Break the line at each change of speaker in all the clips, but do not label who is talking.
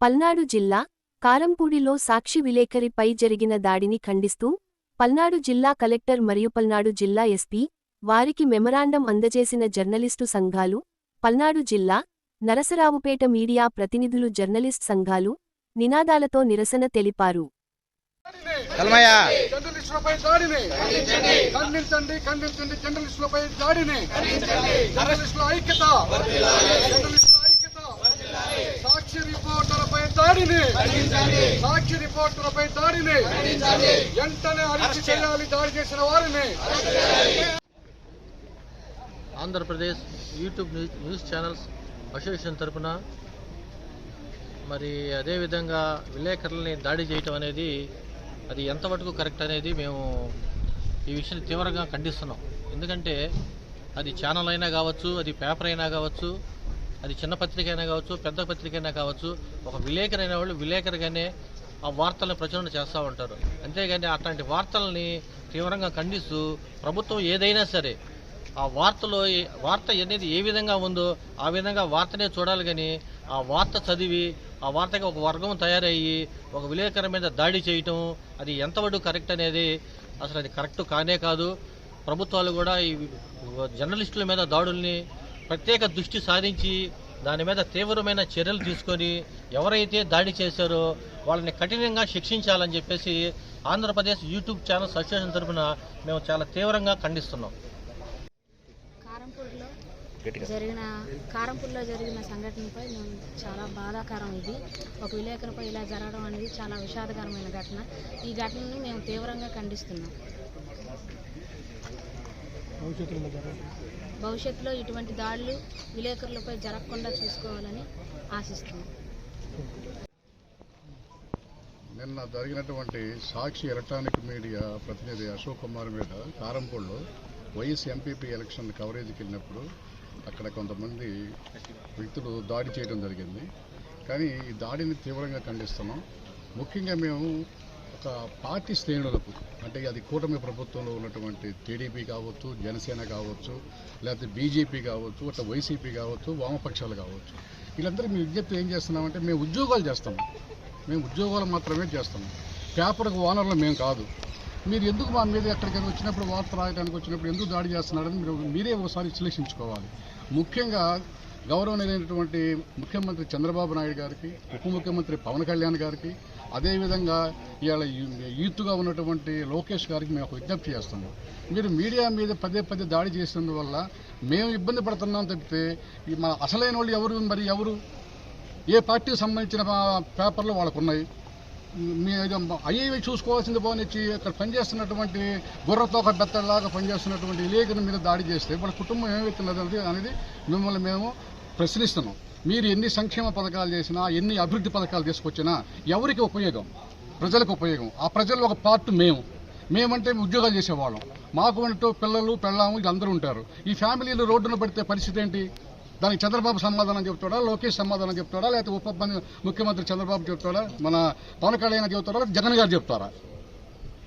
పల్నాడు జిల్లా కారంపూడిలో సాక్షి విలేకరిపై జరిగిన దాడిని ఖండిస్తూ పల్నాడు జిల్లా కలెక్టర్ మరియు పల్నాడు జిల్లా ఎస్పీ వారికి మెమరాండం అందజేసిన జర్నలిస్టు సంఘాలు పల్నాడు జిల్లా నరసరావుపేట మీడియా ప్రతినిధులు జర్నలిస్ట్ సంఘాలు నినాదాలతో నిరసన తెలిపారు.
కల్మయ్య!
జర్నలిస్టులపై దాడిని ఖండించండి ఖండించండి జర్నలిస్టులపై దాడిని. జర్నలిస్టుల ఐక్యత. దాడిని సాక్షి రిపోర్టర్లపై దాడిని వెంటనే అరెస్ట్ చేయాలి. దాడి చేసిన వారిని.
Andhra Pradesh YouTube news news channels association తరపున మరి అదేవిధంగా విలేకరులని దాడి చేయటం అనేది అది ఎంతవరకు కరెక్ట్ అనేది మేము ఈ విషయాన్ని తీవ్రంగా ఖండిస్తున్నాం. ఎందుకంటే అది ఛానల్ అయినా కావచ్చు అది పేపర్ అయినా కావచ్చు అది చిన్న పత్రిక అయినా కావచ్చు పెద్ద పత్రిక అయినా కావచ్చు ఒక విలేకరు అయిన వాళ్ళు విలేకరుగానే ఆ వార్తలను ప్రచురణ చేస్తూ ఉంటారు. అంతేగాని అట్లాంటి వార్తల్ని తీవ్రంగా ఖండిస్తూ ప్రభుత్వం ఏదైనా సరే ఆ వార్తలో వార్త అనేది ఏ విధంగా ఉందో ఆ విధంగా వార్తనే చూడాలి కానీ ఆ వార్త చదివి ఆ వార్తకి ఒక వర్గం తయారయ్యి ఒక విలేకరు మీద దాడి చేయటం అది ఎంతవరకు కరెక్ట్ అనేది అసలు అది కరెక్ట్ కానే కాదు. ప్రభుత్వాలు కూడా ఈ జర్నలిస్టుల మీద దాడుల్ని ప్రత్యేక దృష్టి సారించి దాని మీద తీవ్రమైన చర్యలు తీసుకొని ఎవరైతే దాడి చేశారో వాళ్ళని కఠినంగా శిక్షించాలని చెప్పేసి ఆంధ్రప్రదేశ్ యూట్యూబ్ ఛానల్స్ అసోసియేషన్ తరఫున మేము చాలా తీవ్రంగా ఖండిస్తున్నాం.
కారంపూడిలో జరిగిన కారంపూడిలో జరిగిన సంఘటనపై మేము చాలా బాధాకరం ఇది. ఒక విలేకరుపై ఇలా జరగడం అనేది చాలా విషాదకరమైన ఘటన. ఈ ఘటనని మేము తీవ్రంగా ఖండిస్తున్నాం. భవిష్యత్తులో ఇటువంటి దాడులు విలేకరులపై జరగకుండా చూసుకోవాలని ఆశిస్తున్నాం.
నిన్న జరిగినటువంటి సాక్షి ఎలక్ట్రానిక్ మీడియా ప్రతినిధి అశోక్ కుమార్ మీద కారంపూడిలో వైఎస్ ఎంపీపీ ఎలక్షన్ కవరేజ్కి వెళ్ళినప్పుడు అక్కడ కొంతమంది వ్యక్తులు దాడి చేయడం జరిగింది. కానీ ఈ దాడిని తీవ్రంగా ఖండిస్తున్నాం. ముఖ్యంగా మేము పార్టీ శ్రేణులకు అంటే అది కూటమి ప్రభుత్వంలో ఉన్నటువంటి టీడీపీ కావచ్చు జనసేన కావచ్చు లేకపోతే బీజేపీ కావచ్చు అట్లా వైసీపీ కావచ్చు వామపక్షాలు కావచ్చు. వీళ్ళందరూ మీ విజ్ఞప్తి ఏం చేస్తున్నామంటే మేము ఉద్యోగాలు చేస్తాము మేము ఉద్యోగాలు మాత్రమే చేస్తాము పేపర్కి ఓనర్లు మేము కాదు. మీరు ఎందుకు మా మీద ఎక్కడికైనా వచ్చినప్పుడు వార్త రాయడానికి వచ్చినప్పుడు ఎందుకు దాడి చేస్తున్నారని మీరు మీరే ఒకసారి విశ్లేషించుకోవాలి. ముఖ్యంగా గౌరవనీయులైనటువంటి ముఖ్యమంత్రి చంద్రబాబు నాయుడు గారికి ఉప ముఖ్యమంత్రి పవన్ కళ్యాణ్ గారికి అదేవిధంగా ఇవాళ యూ- యూత్గా ఉన్నటువంటి లోకేష్ గారికి మేము విజ్ఞప్తి చేస్తున్నాం. మీరు మీడియా మీద పదే పదే దాడి చేసినందువల్ల మేము ఇబ్బంది పడుతున్నాం తప్పితే మా అసలైన వాళ్ళు ఎవరు? మరి ఎవరు? ఏ పార్టీకి సంబంధించిన పేపర్లు వాళ్ళకు ఉన్నాయి మీ అయ్యేవి చూసుకోవాల్సింది పోనిచ్చి అక్కడ పనిచేస్తున్నటువంటి గుర్రతో ఒక బెత్తలాగా పనిచేస్తున్నటువంటి విలేకరుల మీద దాడి చేస్తే వాళ్ళ కుటుంబం ఏమవుతున్నది అనేది మిమ్మల్ని మేము ప్రశ్నిస్తున్నాం. మీరు ఎన్ని సంక్షేమ పథకాలు చేసినా ఎన్ని అభివృద్ధి పథకాలు తీసుకొచ్చినా ఎవరికి ఉపయోగం? ప్రజలకు ఉపయోగం. ఆ ప్రజల్లో ఒక పార్ట్ మేము. మేమంటే ఉద్యోగాలు చేసేవాళ్ళం. మాకు అంటూ పిల్లలు పెళ్ళాము వీళ్ళందరూ ఉంటారు. ఈ ఫ్యామిలీలు రోడ్డున పడితే పరిస్థితి ఏంటి? దానికి చంద్రబాబు సమాధానం చెప్తాడా? లోకేష్ సమాధానం చెప్తాడా? లేకపోతే ఉప ముఖ్యమంత్రి చంద్రబాబు చెప్తాడా? మన పవన్ కళ్యాణ్ చెప్తాడా జగన్ గారు చెప్తారా?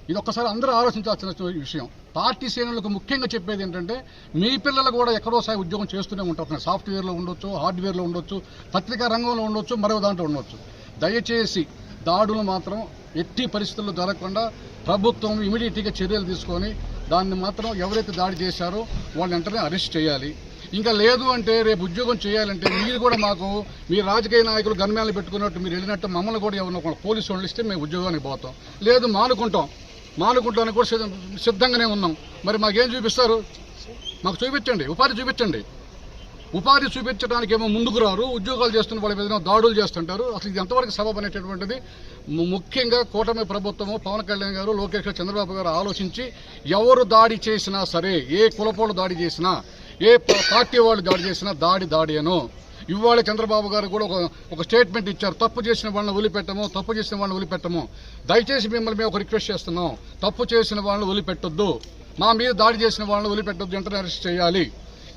ఇది ఒక్కసారి అందరూ ఆలోచించాల్సిన విషయం. పార్టీ శ్రేణులకు ముఖ్యంగా చెప్పేది ఏంటంటే మీ పిల్లలు కూడా ఎక్కడో సాయి ఉద్యోగం చేస్తూనే ఉంటారు. సాఫ్ట్వేర్లో ఉండొచ్చు హార్డ్వేర్లో ఉండొచ్చు పత్రికా రంగంలో ఉండొచ్చు మరో దాంట్లో ఉండొచ్చు. దయచేసి దాడులు మాత్రం ఎట్టి పరిస్థితుల్లో జరగకుండా ప్రభుత్వం ఇమీడియట్గా చర్యలు తీసుకొని దాన్ని మాత్రం ఎవరైతే దాడి చేశారో వాళ్ళని వెంటనే అరెస్ట్ చేయాలి. ఇంకా లేదు అంటే రేపు ఉద్యోగం చేయాలంటే మీరు కూడా మాకు మీ రాజకీయ నాయకులు గన్మేళలు పెట్టుకున్నట్టు మీరు వెళ్ళినట్టు మమ్మల్ని కూడా ఎవరినో పోలీసు వాళ్ళు ఇస్తే మేము ఉద్యోగానికి పోతాం. లేదు మానుకుంటాం. మానుకుంటానికి కూడా సిద్ధంగానే ఉన్నాం. మరి మాకేం చూపిస్తారు? మాకు చూపించండి. ఉపాధి చూపించండి. ఉపాధి చూపించడానికి ఏమో ముందుకు రారు. ఉద్యోగాలు చేస్తున్న వాళ్ళ మీద దాడులు చేస్తుంటారు. అసలు ఇది ఎంతవరకు సబబు అనేటటువంటిది ముఖ్యంగా కూటమి ప్రభుత్వము పవన్ కళ్యాణ్ గారు లోకేష్ గారు చంద్రబాబు గారు ఆలోచించి ఎవరు దాడి చేసినా సరే ఏ కులపోళ్ళు దాడి చేసినా ఏ పార్టీ వాళ్ళు దాడి చేసినా దాడి దాడి అను ఇవాళ చంద్రబాబు గారు కూడా ఒక స్టేట్మెంట్ ఇచ్చారు. తప్పు చేసిన వాళ్ళని వదిలిపెట్టము తప్పు చేసిన వాళ్ళని వదిలిపెట్టము. దయచేసి మిమ్మల్ని మేము ఒక రిక్వెస్ట్ చేస్తున్నాం. తప్పు చేసిన వాళ్ళని వదిలిపెట్టొద్దు. మా మీద దాడి చేసిన వాళ్ళని వదిలిపెట్టొద్దు వెంటనే అరెస్ట్ చేయాలి.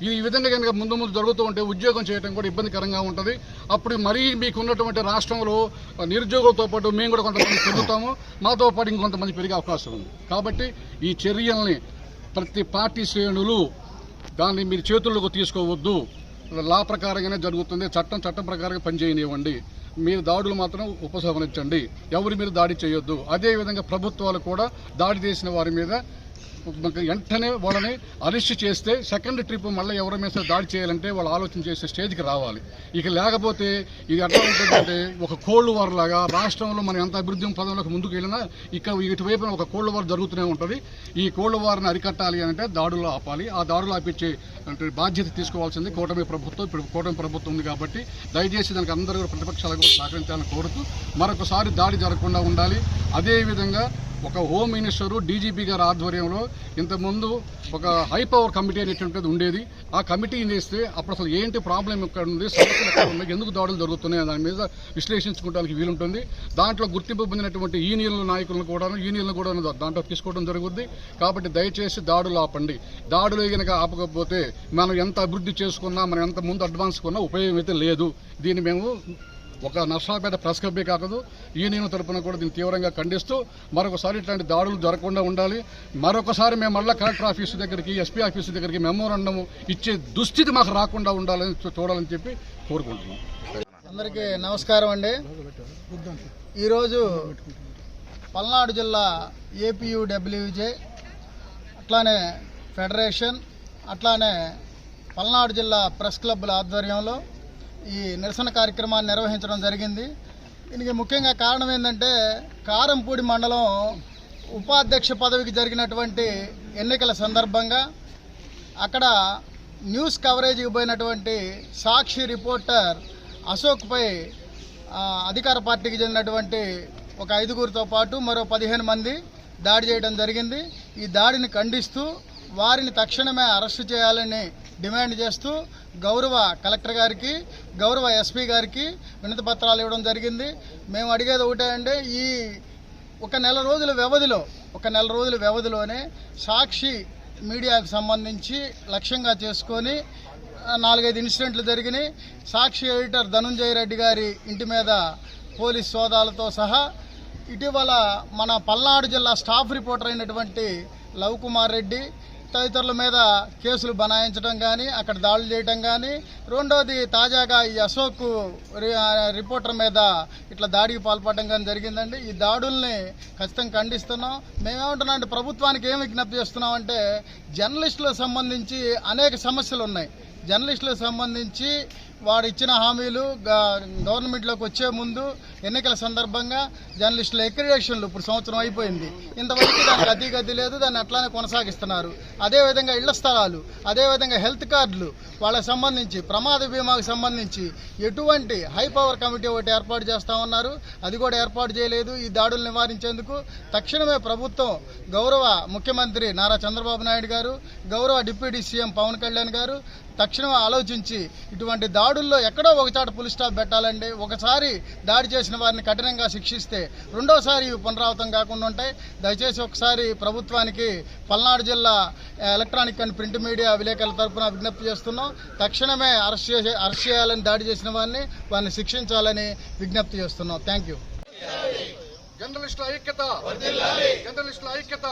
ఇది ఈ విధంగా కనుక ముందు ముందు జరుగుతూ ఉంటే ఉద్యోగం చేయడం కూడా ఇబ్బందికరంగా ఉంటుంది. అప్పుడు మరీ మీకు ఉన్నటువంటి రాష్ట్రంలో నిరుద్యోగులతో పాటు మేము కూడా కొంతమంది పెరుగుతాము. మాతో పాటు ఇంకొంతమంది పెరిగే అవకాశం ఉంది. కాబట్టి ఈ చర్యల్ని ప్రతి పార్టీ శ్రేణులు దాన్ని మీరు చేతుల్లోకి తీసుకోవద్దు. లా ప్రకారంగానే జరుగుతుంది. చట్టం చట్టం ప్రకారంగా పనిచేయనివ్వండి. మీరు దాడులు మాత్రం ఉపశమనించండి ఎవరి మీద దాడి చేయొద్దు. అదేవిధంగా ప్రభుత్వాలు కూడా దాడి చేసిన వారి మీద వెంటనే వాళ్ళని అరెస్ట్ చేస్తే సెకండ్ ట్రిప్ మళ్ళీ ఎవరి మీద దాడి చేయాలంటే వాళ్ళు ఆలోచన చేసే స్టేజ్కి రావాలి. ఇక లేకపోతే ఇది ఎట్లా ఉంటుందంటే ఒక కోల్డ్ వార్ లాగా రాష్ట్రంలో మనం ఎంత అభివృద్ధి పదంలోకి ముందుకు వెళ్ళినా ఇక్కడ ఇటువైపున ఒక కోల్డ్ వార్ జరుగుతూనే ఉంటుంది. ఈ కోల్డ్ వార్ని అరికట్టాలి అంటే దాడులు ఆపాలి. ఆ దాడులు ఆపించే అంటే బాధ్యత తీసుకోవాల్సింది కూటమి ప్రభుత్వం. ఇప్పుడు కూటమి ప్రభుత్వం ఉంది కాబట్టి దయచేసి దానికి అందరూ కూడా ప్రతిపక్షాలకు కూడా సహకరించాలని కోరుతూ మరొకసారి దాడి జరగకుండా ఉండాలి. అదేవిధంగా ఒక హోమ్ మినిస్టరు డీజీపీ గారి ఆధ్వర్యంలో ఇంతకుముందు ఒక హై పవర్ కమిటీ అనేటువంటిది ఉండేది. ఆ కమిటీని చేస్తే అప్పుడు అసలు ఏంటి ప్రాబ్లం ఎక్కడ ఉంది సమస్యలు ఎక్కడ ఉన్నాయి ఎందుకు దాడులు జరుగుతున్నాయి దాని మీద విశ్లేషించుకోవడానికి వీలుంటుంది. దాంట్లో గుర్తింపు పొందినటువంటి యూనియన్ల నాయకులను కూడా యూనియన్లు కూడా దాంట్లో తీసుకోవడం జరుగుతుంది కాబట్టి దయచేసి దాడులు ఆపండి. దాడులు కనుక ఆపకపోతే మనం ఎంత అభివృద్ధి చేసుకున్నా మనం ఎంత ముందు అడ్వాన్స్ కొన్నా ఉపయోగం అయితే లేదు. దీన్ని మేము ఒక నర్సాపేట ప్రెస్ క్లబ్బే కాకదు యూనియన్ తరపున కూడా దీన్ని తీవ్రంగా ఖండిస్తూ మరొకసారి ఇట్లాంటి దాడులు జరగకుండా ఉండాలి. మరొకసారి మేము మళ్ళీ కలెక్టర్ ఆఫీసు దగ్గరికి ఎస్పీ ఆఫీసు దగ్గరికి మెమోరండం ఇచ్చే దుస్థితి మాకు రాకుండా ఉండాలని చూ- చూడాలని చెప్పి కోరుకుంటున్నాం.
అందరికీ నమస్కారం అండి. ఈరోజు పల్నాడు జిల్లా ఏపీయూడబ్ల్యూజే అట్లానే ఫెడరేషన్ అట్లానే పల్నాడు జిల్లా ప్రెస్ క్లబ్ల ఆధ్వర్యంలో ఈ నిరసన కార్యక్రమాన్ని నిర్వహించడం జరిగింది. దీనికి ముఖ్యంగా కారణం ఏంటంటే కారంపూడి మండలం ఉపాధ్యక్ష పదవికి జరిగినటువంటి ఎన్నికల సందర్భంగా అక్కడ న్యూస్ కవరేజ్కి పోయినటువంటి సాక్షి రిపోర్టర్ అశోక్పై అధికార పార్టీకి చెందినటువంటి ఒక ఐదుగురితో పాటు మరో పదిహేను మంది దాడి చేయడం జరిగింది. ఈ దాడిని ఖండిస్తూ వారిని తక్షణమే అరెస్టు చేయాలని డిమాండ్ చేస్తూ గౌరవ కలెక్టర్ గారికి గౌరవ ఎస్పీ గారికి వినతి పత్రాలు ఇవ్వడం జరిగింది. మేము అడిగేది ఒకటే అండి ఈ ఒక నెల రోజుల వ్యవధిలో ఒక నెల రోజుల వ్యవధిలోనే సాక్షి మీడియాకు సంబంధించి లక్ష్యంగా చేసుకొని నాలుగైదు ఇన్సిడెంట్లు జరిగినాయి. సాక్షి ఎడిటర్ ధనుంజయ రెడ్డి గారి ఇంటి మీద పోలీస్ సోదాలతో సహా ఇటీవల మన పల్నాడు జిల్లా స్టాఫ్ రిపోర్టర్ అయినటువంటి లవ్ కుమార్ రెడ్డి తదితరుల మీద కేసులు బనాయించడం కానీ అక్కడ దాడులు చేయడం కానీ రెండోది తాజాగా ఈ అశోక్ రి- రిపోర్టర్ మీద ఇట్లా దాడికి పాల్పడడం కానీ జరిగిందండి. ఈ దాడుల్ని ఖచ్చితంగా ఖండిస్తున్నాం. మేమేమంటున్నాం అంటే ప్రభుత్వానికి ఏం విజ్ఞప్తి చేస్తున్నాం అంటే జర్నలిస్టులకు సంబంధించి అనేక సమస్యలు ఉన్నాయి. జర్నలిస్టులకు సంబంధించి వాడు ఇచ్చిన హామీలు గవర్నమెంట్లోకి వచ్చే ముందు ఎన్నికల సందర్భంగా జర్నలిస్టుల ఎక్రిడేషన్లు ఇప్పుడు సంవత్సరం అయిపోయింది. ఇంతవరకు దానికి అతి గది లేదు దాన్ని అట్లానే కొనసాగిస్తున్నారు. అదేవిధంగా ఇళ్ళ స్థలాలు అదేవిధంగా హెల్త్ కార్డులు వాళ్ళకి సంబంధించి ప్రమాద బీమాకు సంబంధించి ఎటువంటి హై పవర్ కమిటీ ఒకటి ఏర్పాటు చేస్తా ఉన్నారు. అది కూడా ఏర్పాటు చేయలేదు. ఈ దాడులు నివారించేందుకు తక్షణమే ప్రభుత్వం గౌరవ ముఖ్యమంత్రి నారా చంద్రబాబు నాయుడు గారు గౌరవ డిప్యూటీ సీఎం పవన్ కళ్యాణ్ గారు తక్షణం ఆలోచించి ఇటువంటి దాడుల్లో ఎక్కడో ఒకచాట పులి స్టాప్ పెట్టాలండి. ఒకసారి దాడి చేసిన వారిని కఠినంగా శిక్షిస్తే రెండోసారి ఇవి పునరావృతం కాకుండా ఉంటాయి. దయచేసి ఒకసారి ప్రభుత్వానికి పల్నాడు జిల్లా ఎలక్ట్రానిక్ అండ్ ప్రింట్ మీడియా విలేకరుల తరపున విజ్ఞప్తి చేస్తున్నాం. తక్షణమే అరెస్ట్ చేసే అరెస్ట్ చేయాలని దాడి చేసిన వారిని వారిని శిక్షించాలని విజ్ఞప్తి చేస్తున్నాం. థ్యాంక్ యూ
జర్నలిస్టుల ఐక్యత జర్నలిస్టుల ఐక్యత